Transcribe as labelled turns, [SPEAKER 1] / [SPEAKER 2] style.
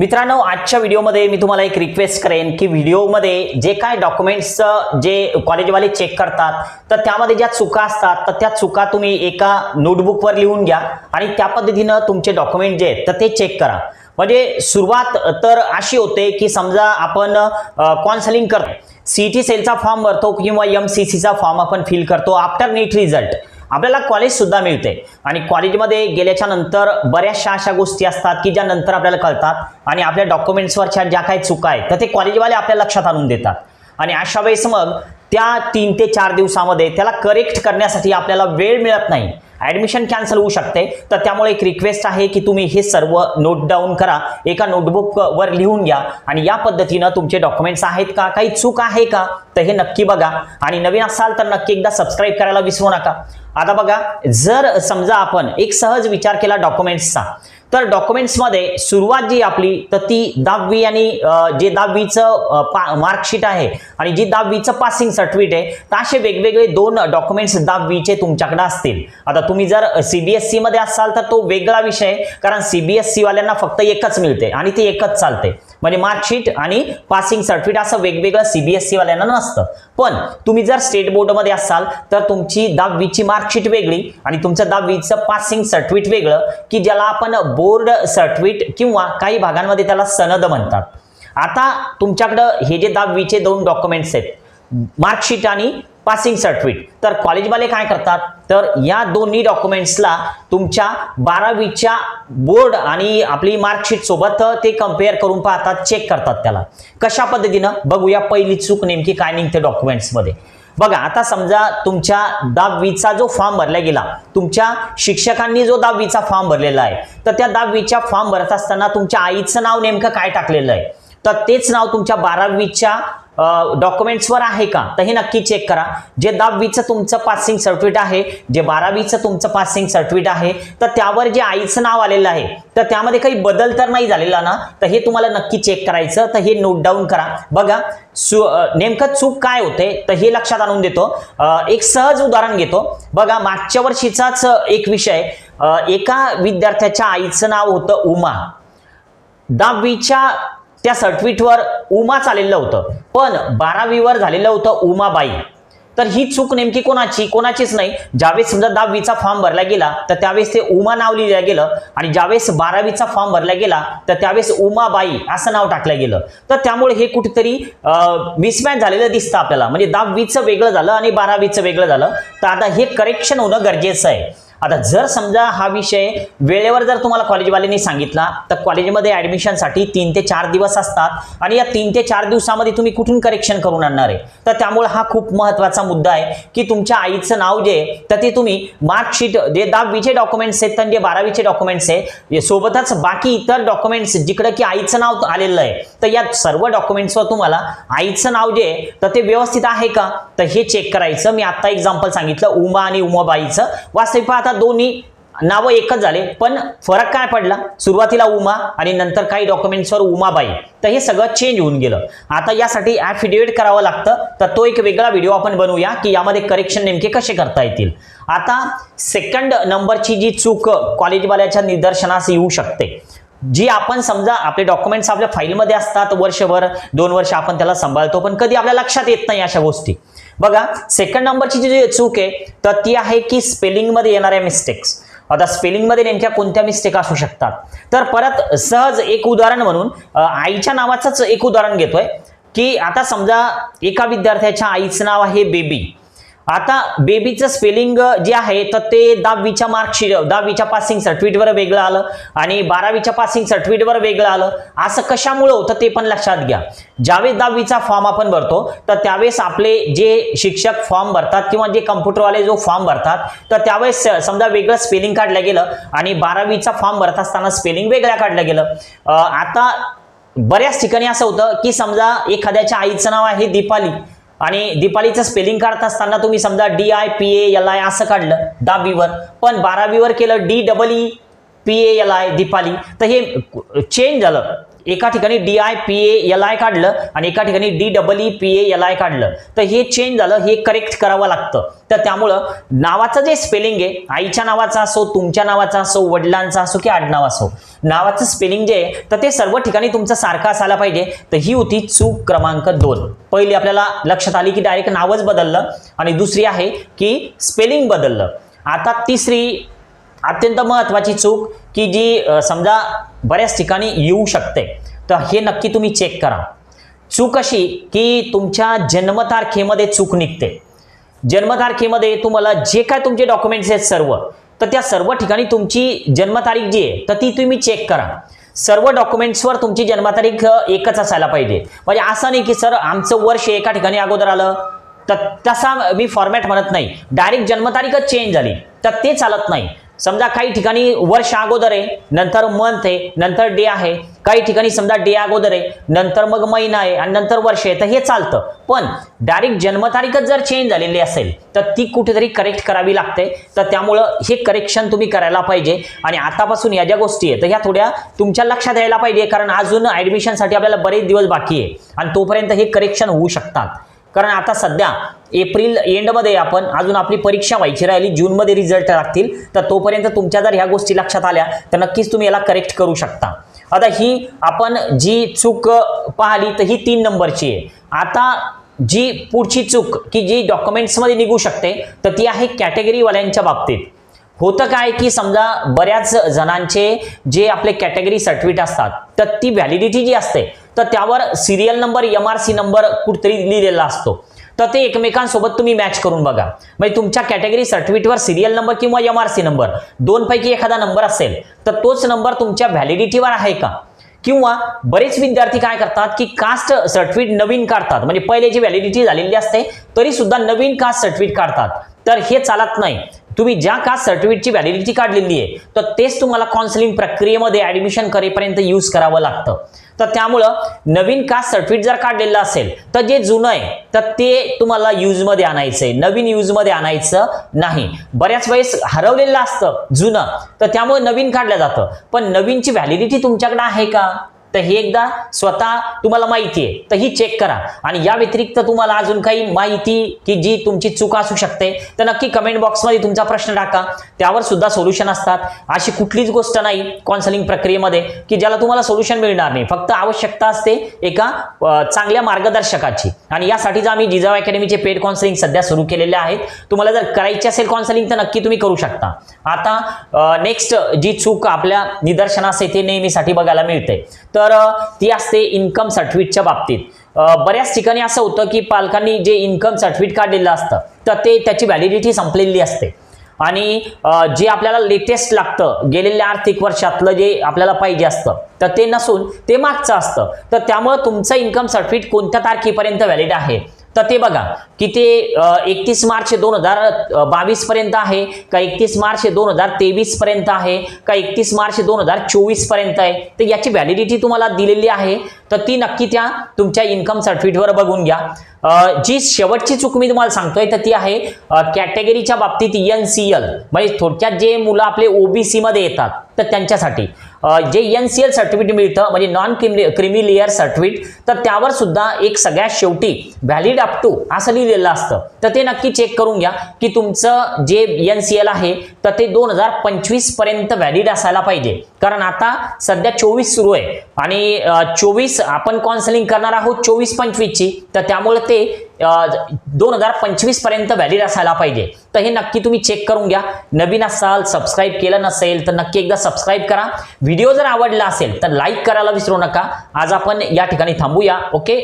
[SPEAKER 1] मित्रांनो आजच्या व्हिडिओमध्ये मी तुम्हाला एक रिक्वेस्ट करेन की व्हिडिओमध्ये जे काय डॉक्युमेंट्स जे कॉलेजवाले चेक करतात तर त्यामध्ये ज्या चुका असतात तर त्या चुका तुम्ही एका नोटबुकवर लिहून घ्या आणि त्या पद्धतीनं तुमचे डॉक्युमेंट जे आहेत तर ते चेक करा. म्हणजे सुरुवात तर अशी होते की समजा आपण काउन्सिलिंग करतो. सी टी सेलचा फॉर्म भरतो किंवा एम सी सीचा फॉर्म आपण फिल करतो आफ्टर नीट रिझल्ट आपल्याला कॉलेजसुद्धा मिळते. आणि कॉलेजमध्ये गेल्याच्यानंतर बऱ्याचशा अशा गोष्टी असतात की ज्या नंतर आपल्याला कळतात आणि आपल्या डॉक्युमेंट्सवरच्या ज्या काही चुका आहेत तर ते कॉलेजवाले आपल्या लक्षात आणून देतात. आणि अशा वेळेस मग त्या तीन ते चार दिवसामध्ये त्याला करेक्ट करण्यासाठी आपल्याला वेळ मिळत नाही. ॲडमिशन कॅन्सल होऊ शकते. तर त्यामुळे एक रिक्वेस्ट आहे की तुम्ही हे सर्व नोट डाऊन करा. एका नोटबुकवर लिहून घ्या. आणि या पद्धतीनं तुमचे डॉक्युमेंट्स आहेत का? काही चूक आहे का? तर हे नक्की बघा. आणि नवीन असाल तर नक्की एकदा सबस्क्राईब करायला विसरू नका. आता बघा जर समजा आपण एक सहज विचार केला डॉक्युमेंट्सचा तर डॉक्युमेंट्समध्ये सुरुवात जी आपली तर ती दहावी आणि जे दहावीचं मार्कशीट आहे आणि जी दहावीचं पासिंग सर्टिफिकेट आहे तर असे वेगवेगळे दोन डॉक्युमेंट्स दहावीचे तुमच्याकडे असतील. आता तुम्ही जर सीबीएसई मध्ये असाल तर तो वेगळा विषय आहे कारण सीबीएसई वाल्यांना फक्त एकच मिळते आणि ते एकच चालते. म्हणजे मार्कशीट आणि पासिंग सर्टिफिकेट असं वेगवेगळं सीबीएसई वाल्यांना नसतं. पण तुम्ही जर स्टेट बोर्डमध्ये असाल तर तुमची दहावीची मार्कशीट वेगळी आणि तुमचं दहावीचं पासिंग सर्टिफिकेट वेगळं की ज्याला आपण बोर्ड सर्टिफिकेट किंवा काही भागांमध्ये त्याला सनद म्हणतात. आता तुमच्याकडं हे जे दहावीचे दोन डॉक्युमेंट्स आहेत मार्कशीट आणि पासिंग सर्टिफिकेट तर कॉलेजवाले काय करतात? तर या दोन्ही डॉक्युमेंट्सला तुमच्या बारावीच्या बोर्ड आणि आपली मार्कशीट सोबत ते कंपेअर करून पाहतात चेक करतात त्याला. कशा पद्धतीनं? बघूया पहिली चूक नेमकी काय निघते डॉक्युमेंट्समध्ये बघा आता समजा तुमच्या दहावीचा जो फॉर्म भरला गेला तुमच्या शिक्षकांनी जो दहावीचा फॉर्म भरलेला आहे तर त्या दहावीच्या फॉर्म भरत असताना तुमच्या आईचं नाव नेमकं काय टाकलेलं आहे? तर तेच नाव तुमच्या बारावीच्या डॉक्युमेंट्सवर आहे का? तर हे नक्की चेक करा. जे दहावीचं तुमचं पासिंग सर्टिफिकेट आहे जे बारावीचं तुमचं पासिंग सर्टिफिकेट आहे तर त्यावर जे आईचं नाव आलेलं आहे तर त्यामध्ये काही बदल तर नाही झालेला ना? तर हे तुम्हाला नक्की चेक करायचं. तर हे नोट डाऊन करा. बघा सु नेमकं चूक काय होते? तर हे लक्षात आणून देतो. एक सहज उदाहरण घेतो. बघा मागच्या वर्षीचाच एक विषय. एका विद्यार्थ्याच्या आईचं नाव होतं उमा. दहावीच्या त्या सर्टिफिकेटवर उमा चाललेलं होतं. पण बारावीवर झालेलं होतं उमाबाई. तर ही चूक नेमकी कोणाची? कोणाचीच नाही. ज्यावेळेस समजा दहावीचा फॉर्म भरला गेला तर त्यावेळेस ते उमा नाव लिहिलं गेलं आणि ज्यावेळेस बारावीचा फॉर्म भरला गेला तर त्यावेळेस उमाबाई असं नाव टाकलं गेलं. तर त्यामुळे हे कुठेतरी मिसमॅच झालेलं दिसतं आपल्याला. म्हणजे दहावीचं वेगळं झालं आणि बारावीचं वेगळं झालं. तर आता हे करेक्शन होणं गरजेचं आहे. आता जर समजा हा विषय वेळेवर जर तुम्हाला कॉलेजवाल्यांनी सांगितला तर कॉलेजमध्ये ॲडमिशनसाठी तीन ते चार दिवस असतात. आणि या तीन ते चार दिवसामध्ये तुम्ही कुठून करेक्शन करून आणणार आहे? तर त्यामुळे हा खूप महत्त्वाचा मुद्दा आहे की तुमच्या आईचं नाव जे आहे तर ते तुम्ही मार्कशीट जे दहावीचे डॉक्युमेंट्स आहेत आणि जे बारावीचे डॉक्युमेंट्स आहे सोबतच बाकी इतर डॉक्युमेंट्स जिकडं की आईचं नाव आलेलं आहे तर या सर्व डॉक्युमेंट्सवर तुम्हाला आईचं नाव जे आहे तर ते व्यवस्थित आहे का? तर हे चेक करायचं. मी आत्ता एक्झाम्पल सांगितलं उमा आणि उमाबाईचं. वास्तविक पाहता दोन्ही नावं एकच झाले पण फरक काय पडला? सुरुवातीला उमा आणि नंतर काही डॉक्युमेंट्सवर उमाबाई. तर हे सगळं चेंज होऊन गेलं. आता यासाठी ॲफिडेविट करावं लागतं तर तो एक वेगळा व्हिडिओ आपण बनवूया की यामध्ये करेक्शन नेमके कसे करता येतील. आता सेकंड नंबरची जी चूक कॉलेजवाल्याच्या निदर्शनास येऊ शकते. जी आपण समजा आपले डॉक्युमेंट्स आपल्या फाईलमध्ये असतात वर्षभर दोन वर्ष आपण त्याला सांभाळतो पण कधी आपल्या लक्षात येत नाही अशा गोष्टी. बघा सेकंड नंबरची जी चूक आहे तर ती आहे की स्पेलिंगमध्ये येणाऱ्या मिस्टेक्स आता स्पेलिंगमध्ये नेमक्या कोणत्या मिस्टेक असू शकतात? तर परत सहज एक उदाहरण म्हणून आईच्या नावाचंच एक उदाहरण घेतोय की आता समजा एका विद्यार्थ्याच्या आईचं नाव आहे बेबी. आता बेबीचं स्पेलिंग जे आहे तर ते दहावीच्या मार्कशीट दहावीच्या पासिंग सर्टिफिकेटवर वेगळं आलं आणि बारावीच्या पासिंग सर्टिफिकेटवर वेगळं आलं. असं कशामुळं होतं ते पण लक्षात घ्या. ज्यावेळेस दहावीचा फॉर्म आपण भरतो तर त्यावेळेस आपले जे शिक्षक फॉर्म भरतात किंवा जे कम्प्युटरवाले जो फॉर्म भरतात तर त्यावेळेस समजा वेगळं स्पेलिंग काढलं गेलं आणि बारावीचा फॉर्म भरत असताना स्पेलिंग वेगळ्या काढलं गेलं. आता बऱ्याच ठिकाणी असं होतं की समजा एखाद्याच्या आईचं नाव आहे दीपाली आणि दीपालीचं स्पेलिंग काढत असताना तुम्ही समजा D I P A L I असं काढलं दहावीवर पण बारावीवर केलं D double E P A L I Deepali. तर हे चेंज झालं. एका ठिकाणी D I P A L I काढलं आणि एका ठिकाणी D double E P A L I काढलं. तर हे चेंज झालं हे करेक्ट करावं लागतं. तर त्यामुळं नावाचं जे स्पेलिंग आहे आईच्या नावाचा असो तुमच्या नावाचा असो वडिलांचा असो की आडनाव असो नावाचं स्पेलिंग जे आहे तर ते सर्व ठिकाणी तुमचं सारखं असायला पाहिजे. तर ही होती चूक क्रमांक दोन. पहिली आपल्याला लक्षात आली की डायरेक्ट नावच बदललं आणि दुसरी आहे की स्पेलिंग बदललं. आता तिसरी अत्यंत महत्त्वाची चूक की जी समजा बऱ्याच ठिकाणी येऊ शकते. तर हे नक्की तुम्ही चेक करा. चूक अशी की तुमच्या जन्मतारखेमध्ये चूक निघते. जन्मतारखेमध्ये तुम्हाला जे काय तुमचे डॉक्युमेंट्स आहेत सर्व तर त्या सर्व ठिकाणी तुमची जन्मतारीख जी आहे तर ती तुम्ही चेक करा. सर्व डॉक्युमेंट्सवर तुमची जन्मतारीख एकच असायला पाहिजे. म्हणजे असं नाही की सर आमचं वर्ष एका ठिकाणी अगोदर आलं. तर तसा मी फॉर्मॅट म्हणत नाही. डायरेक्ट जन्मतारीखच चेंज झाली. तर ते चालत नाही. समजा काही ठिकाणी वर्ष अगोदर आहे नंतर मंथ आहे नंतर डे आहे. काही ठिकाणी समजा डे अगोदर आहे नंतर मग महिना आहे आणि नंतर वर्ष आहे तर हे चालतं. पण डायरेक्ट जन्मतारीखच जर चेंज झालेली असेल तर ती कुठेतरी करेक्ट करावी लागते. तर त्यामुळं हे करेक्शन तुम्ही करायला पाहिजे. आणि आतापासून या ज्या गोष्टी आहेत तर ह्या थोड्या तुमच्या लक्षात यायला पाहिजे कारण अजून ॲडमिशनसाठी आपल्याला बरेच दिवस बाकी आहे. आणि तोपर्यंत हे करेक्शन होऊ शकतात. कारण आता सध्या एप्रिल एंडमध्ये आपण अजून आपली परीक्षा व्हायची राहिली जूनमध्ये रिझल्ट लागतील तर तोपर्यंत तुमच्या जर ह्या गोष्टी लक्षात आल्या तर नक्कीच तुम्ही याला करेक्ट करू शकता. आता ही आपण जी चूक पाहिली तर ही तीन नंबरची आहे. आता जी पुढची चूक की जी डॉक्युमेंट्समध्ये निघू शकते तर ती आहे कॅटेगरीवाल्यांच्या बाबतीत. होतं काय की समजा बऱ्याच जणांचे जे आपले कॅटेगरी सर्टिफिकेट असतात तर ती व्हॅलिडिटी जी असते तर त्यावर serial number M R C number कुठतरी लिहिलेला असतो. तर ते एकमेकांसोबत तुम्ही मॅच करून बघा. म्हणजे तुमच्या कॅटेगरी सर्टिफिकेटवर सिरियल नंबर किंवा एम आर सी नंबर दोनपैकी एखादा नंबर असेल तर तोच नंबर तुमच्या व्हॅलिडिटीवर आहे का? किंवा बरेच विद्यार्थी काय करतात की कास्ट सर्टिफिकेट नवीन काढतात. म्हणजे पहिले जी व्हॅलिडिटी झालेली असते तरी सुद्धा नवीन कास्ट सर्टिफिकेट काढतात. तर हे चालत नाही. तुम्ही ज्या कास्ट सर्टिफिकेटची व्हॅलिडिटी काढलेली आहे तर तेच तुम्हाला काउन्सिलिंग प्रक्रियेमध्ये ऍडमिशन करेपर्यंत यूज करावं लागतं. तर त्यामुळं नवीन कास्ट सर्टिफिकेट जर काढलेलं असेल तर जे जुनं आहे तर ते तुम्हाला यूजमध्ये आणायचं आहे नवीन यूजमध्ये आणायचं नाही. बऱ्याच वेळेस हरवलेलं असतं जुनं. तर त्यामुळे नवीन काढलं जातं. पण नवीनची व्हॅलिडिटी तुमच्याकडे आहे का? तर हे एकदा स्वतः तुम्हाला माहिती आहे. तर ही चेक करा. आणि या व्यतिरिक्त तुम्हाला अजून काही माहिती की जी तुमची चूक असू शकते तर नक्की कमेंट बॉक्समध्ये तुमचा प्रश्न टाका. त्यावर सुद्धा सोल्युशन असतात. अशी कुठलीच गोष्ट नाही काउन्सिलिंग प्रक्रियेमध्ये की ज्याला तुम्हाला सोल्युशन मिळणार नाही. फक्त आवश्यकता असते एका चांगल्या मार्गदर्शकाची. आणि यासाठीच आम्ही जिजाव अकॅडमीचे पेड काउन्सिलिंग सध्या सुरू केलेले आहेत. तुम्हाला जर करायची असेल काउन्सिलिंग तर नक्की तुम्ही करू शकता. आता नेक्स्ट जी चूक आपल्या निदर्शनास येते नेहमीसाठी बघायला मिळते. तर तर ती असते इन्कम सर्टिफिकेटच्या बाबतीत. बऱ्याच ठिकाणी असं होतं की पालकांनी जे इन्कम सर्टिफिकेट काढलेलं असतं तर ते त्याची व्हॅलिडिटी संपलेली असते. आणि जे आपल्याला लेटेस्ट लागतं गेलेल्या आर्थिक वर्षातलं जे आपल्याला पाहिजे असतं तर ते नसून ते मागचं असतं. तर त्यामुळं तुमचं इन्कम सर्टिफिकेट कोणत्या तारखेपर्यंत व्हॅलिड आहे? तर ते बघा की ते एकतीस मार्च दोन हजार बावीस पर्यंत आहे का एकतीस मार्च दोन हजार तेवीस पर्यंत आहे का एकतीस मार्च दोन हजार चोवीसपर्यंत आहे तर याची व्हॅलिडिटी तुम्हाला दिलेली आहे. तर ती नक्की त्या तुमच्या इन्कम सर्टिफिकेटवर बघून घ्या. जी शेवटची चूक मी तुम्हाला सांगतोय तर ती आहे कॅटेगरीच्या बाबतीत एन सी एल म्हणजे थोडक्यात जे मुलं आपले ओबीसी मध्ये येतात तर त्यांच्यासाठी. जे एन सी एल सर्टिफिकेट मिळतं म्हणजे नॉन क्रिमी क्रिमिलियर सर्टिफिकेट तर त्यावर सुद्धा एक सगळ्यात शेवटी व्हॅलिड अप टू असं लिहिलेलं असतं. तर ते नक्की चेक करून घ्या की तुमचं जे एन सी एल आहे तर ते दोन हजार पंचवीसपर्यंत व्हॅलिड असायला पाहिजे. कारण आता सध्या चोवीस सुरू आहे. आणि चोवीस आपण काउन्सिलिंग करणार आहोत चोवीस पंचवीसची. तर त्यामुळे ते दोन हजार पंचवीसपर्यंत व्हॅलिड असायला पाहिजे. तर हे नक्की तुम्ही चेक करून घ्या. नवीन असाल सबस्क्राईब केलं नसेल तर नक्की एकदा सबस्क्राईब करा. व्हिडिओ जर आवडला असेल तर लाईक करायला विसरू नका. आज आपण या ठिकाणी थांबूया. ओके